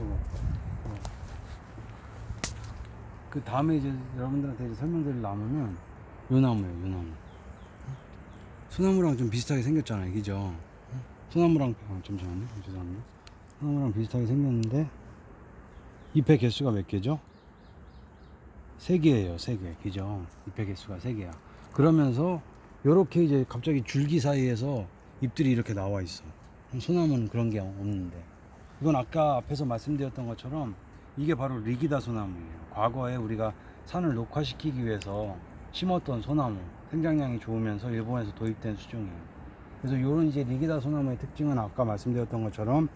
요거. 그 다음에 이제 여러분들한테 이제 설명드릴 나무는 요 나무예요, 요 나무. 소나무랑 좀 비슷하게 생겼잖아요, 그죠? 소나무랑, 아, 잠시만요, 죄송합니다. 소나무랑 비슷하게 생겼는데, 잎의 개수가 몇 개죠? 세 개예요, 세 개. 그죠? 잎의 개수가 세 개야. 그러면서, 요렇게 이제 갑자기 줄기 사이에서 잎들이 이렇게 나와 있어. 소나무는 그런 게 없는데. 이건 아까 앞에서 말씀드렸던 것처럼 이게 바로 리기다 소나무예요. 과거에 우리가 산을 녹화시키기 위해서 심었던 소나무, 생장량이 좋으면서 일본에서 도입된 수종이에요. 그래서 이런 이제 리기다 소나무의 특징은 아까 말씀드렸던 것처럼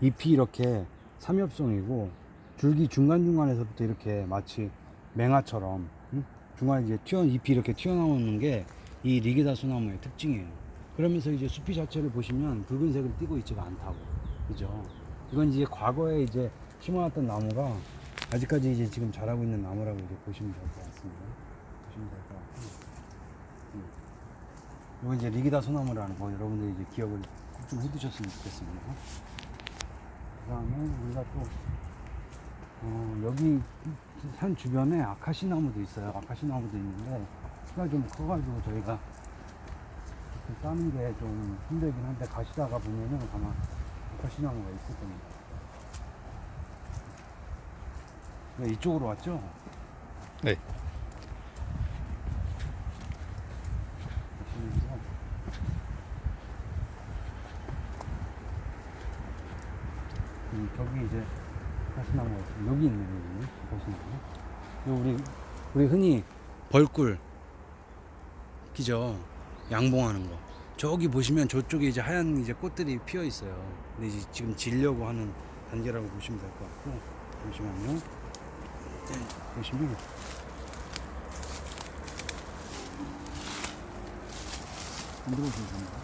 잎이 이렇게 삼엽송이고 줄기 중간중간에서부터 이렇게 마치 맹아처럼 응? 중간에 이제 튀어 잎이 이렇게 튀어나오는 게 이 리기다 소나무의 특징이에요. 그러면서 이제 숲이 자체를 보시면 붉은색을 띠고 있지가 않다고. 그죠? 이건 이제 과거에 이제 심어놨던 나무가 아직까지 이제 지금 자라고 있는 나무라고 이렇게 보시면 될 것 같습니다. 보시면 될 것 같고. 음. 이건 이제 리기다 소나무라는 거 여러분들이 이제 기억을 꼭 좀 해두셨으면 좋겠습니다. 그 다음에 우리가 또, 어, 여기 산 주변에 아카시 나무도 있어요. 아카시 나무도 있는데, 키가 좀 커가지고 저희가 따는 게 좀 힘들긴 한데, 가시다가 보면은 아마 아카시 나무가 있을 겁니다. 네, 이쪽으로 왔죠? 네. 보시면서 음, 이제 가시나무가 있어요. 여기 있네 여기 가시나무. 요 우리 우리 흔히 벌꿀 기죠 양봉하는 거. 저기 보시면 저쪽에 이제 하얀 이제 꽃들이 피어 있어요. 근데 이제 지금 질려고 하는 단계라고 보시면 될 것 같고 잠시만요. 네, 보시면 흔들어주면 됩니다.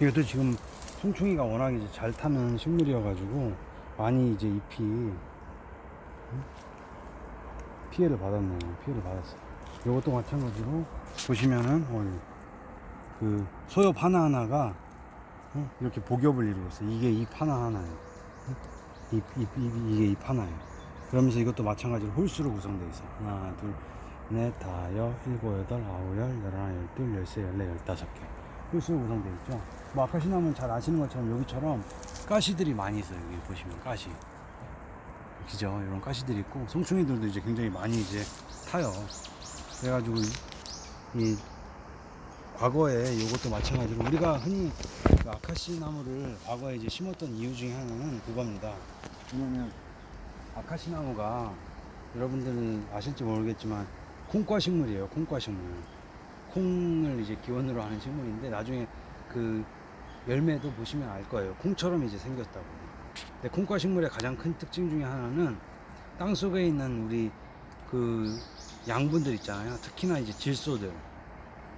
이것도 지금 송충이가 워낙 이제 잘 타는 식물이어가지고 많이 이제 잎이 음? 피해를 받았네요. 피해를 받았어요. 이것도 마찬가지로 보시면은 어, 그 소엽 하나 하나가 어? 이렇게 복엽을 이루고 있어요. 이게 잎 하나 하나예요. 어? 잎, 잎, 잎, 이게 잎 하나예요. 그러면서 이것도 마찬가지로 홀수로 구성되어 있어요. 하나, 둘, 넷, 다, 여, 일곱, 여덟, 아홉, 열, 열하나, 열둘, 열세, 열네, 열다섯 개. 홀수로 구성되어 있죠. 뭐 아카시나무는 잘 아시는 것처럼 여기처럼 가시들이 많이 있어요. 여기 보시면 가시. 그죠? 이런 가시들이 있고 송충이들도 이제 굉장히 많이 이제 타요. 그래가지고 이, 이 과거에 이것도 마찬가지로 우리가 흔히 그 아카시 나무를 과거에 이제 심었던 이유 중에 하나는 그겁니다. 왜냐면 아카시 나무가 여러분들은 아실지 모르겠지만 콩과 식물이에요. 콩과 식물. 콩을 이제 기원으로 하는 식물인데 나중에 그 열매도 보시면 알 거예요. 콩처럼 이제 생겼다고. 근데 콩과 식물의 가장 큰 특징 중에 하나는 땅 속에 있는 우리 그 양분들 있잖아요. 특히나 이제 질소들.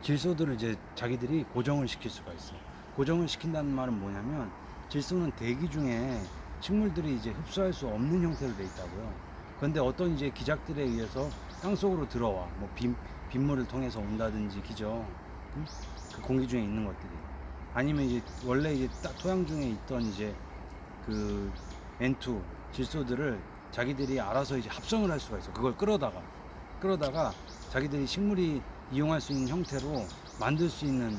질소들을 이제 자기들이 고정을 시킬 수가 있어요. 고정을 시킨다는 말은 뭐냐면 질소는 대기 중에 식물들이 이제 흡수할 수 없는 형태로 돼 있다고요. 그런데 어떤 이제 기작들에 의해서 땅 속으로 들어와 뭐 빗, 빗물을 통해서 온다든지 기죠. 응? 그 공기 중에 있는 것들이 아니면 이제 원래 이제 따- 토양 중에 있던 이제 그 N2 질소들을 자기들이 알아서 이제 합성을 할 수가 있어. 그걸 끌어다가 끌어다가 자기들이 식물이 이용할 수 있는 형태로 만들 수 있는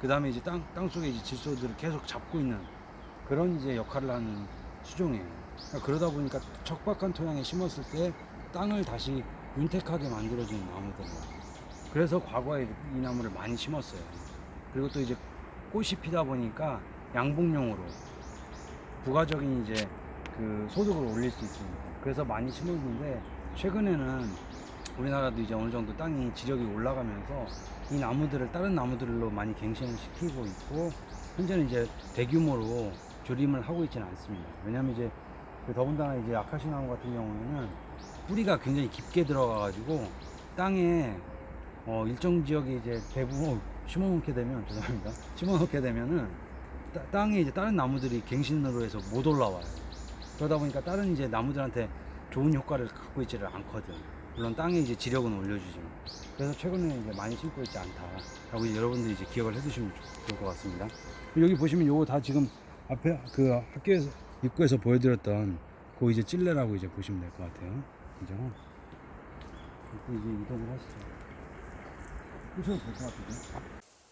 그 다음에 이제 땅, 땅 속에 이제 질소들을 계속 잡고 있는 그런 이제 역할을 하는 수종이에요. 그러니까 그러다 보니까 척박한 토양에 심었을 때 땅을 다시 윤택하게 만들어주는 나무들이에요. 그래서 과거에 이 나무를 많이 심었어요. 그리고 또 이제 꽃이 피다 보니까 양봉용으로 부가적인 이제 그 소득을 올릴 수 있습니다. 그래서 많이 심었는데 최근에는 우리나라도 이제 어느 정도 땅이 지력이 올라가면서 이 나무들을 다른 나무들로 많이 갱신을 시키고 있고 현재는 이제 대규모로 조림을 하고 있지는 않습니다. 왜냐하면 이제 그 더군다나 이제 아카시 나무 같은 경우에는 뿌리가 굉장히 깊게 들어가가지고 땅에 어, 일정 지역에 이제 대부분 심어놓게 되면 죄송합니다. 심어놓게 되면은 따- 땅에 이제 다른 나무들이 갱신으로 해서 못 올라와요. 그러다 보니까 다른 이제 나무들한테 좋은 효과를 갖고 있지를 않거든. 물론 땅에 이제 지력은 올려주지만 그래서 최근에 이제 많이 심고 있지 않다라고 이제 여러분들이 이제 기억을 해두시면 좋을 것 같습니다. 여기 보시면 요거 다 지금 앞에 그 학교에서 입구에서 보여드렸던 그 이제 찔레라고 이제 보시면 될 것 같아요. 그죠? 그 이제 이동을 하시죠. 보셔도 될 것 같은데.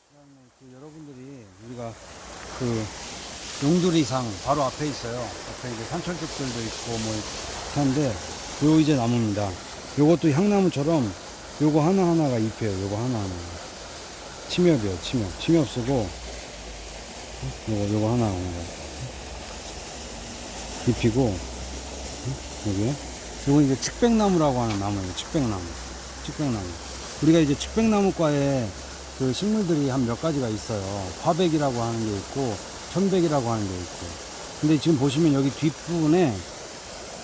그다음에 그 여러분들이 우리가 그 용두리상 바로 앞에 있어요. 앞에 이제 산철쭉들도 있고 뭐 하는데 요 이제 나무입니다. 요것도 향나무처럼 요거 하나하나가 잎이에요. 요거 하나하나. 침엽이에요. 침엽. 침엽 쓰고 요거 요거 하나 하나 잎이고 여기 요거 이제 측백나무라고 하는 나무예요. 측백나무. 측백나무. 우리가 이제 측백나무과에 그 식물들이 한 몇 가지가 있어요. 화백이라고 하는 게 있고 천백이라고 하는 게 있고. 근데 지금 보시면 여기 뒷부분에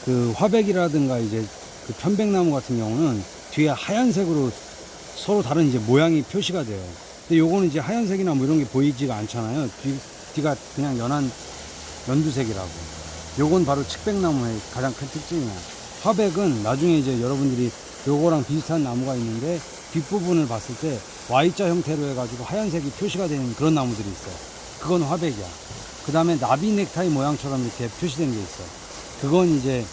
그 화백이라든가 이제 그 편백나무 같은 경우는 뒤에 하얀색으로 서로 다른 이제 모양이 표시가 돼요. 근데 요거는 이제 하얀색이나 뭐 이런 게 보이지가 않잖아요. 뒤, 뒤가 그냥 연한 연두색이라고. 요건 바로 측백나무의 가장 큰 특징이야. 화백은 나중에 이제 여러분들이 요거랑 비슷한 나무가 있는데 뒷부분을 봤을 때 Y자 형태로 해가지고 하얀색이 표시가 되는 그런 나무들이 있어요. 그건 화백이야. 그 다음에 나비 넥타이 모양처럼 이렇게 표시된 게 있어. 그건 이제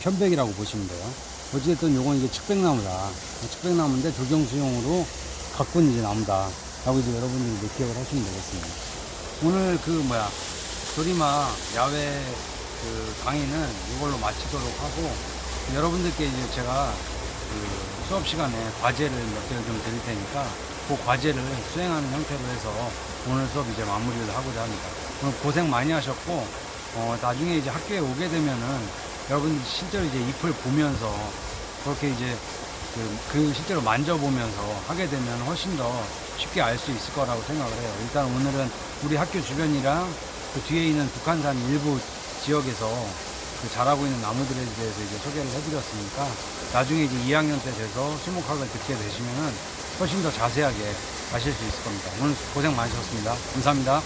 편백이라고 보시면 돼요. 어찌됐든 요건 이제 측백나무다. 측백나무인데 조경수용으로 가꾼 이제 나무다. 라고 이제 여러분들이 기억을 하시면 되겠습니다. 오늘 그 뭐야, 도리마 야외 그 강의는 이걸로 마치도록 하고, 여러분들께 이제 제가 그 수업 시간에 과제를 몇 개를 좀 드릴 테니까 그 과제를 수행하는 형태로 해서 오늘 수업 이제 마무리를 하고자 합니다. 오늘 고생 많이 하셨고, 어, 나중에 이제 학교에 오게 되면은 여러분 실제로 이제 잎을 보면서 그렇게 이제 그, 그 실제로 만져보면서 하게 되면 훨씬 더 쉽게 알 수 있을 거라고 생각을 해요. 일단 오늘은 우리 학교 주변이랑 그 뒤에 있는 북한산 일부 지역에서 그 자라고 있는 나무들에 대해서 이제 소개를 해드렸으니까 나중에 이제 2학년 때 돼서 수목학을 듣게 되시면은 훨씬 더 자세하게 아실 수 있을 겁니다. 오늘 고생 많으셨습니다. 감사합니다.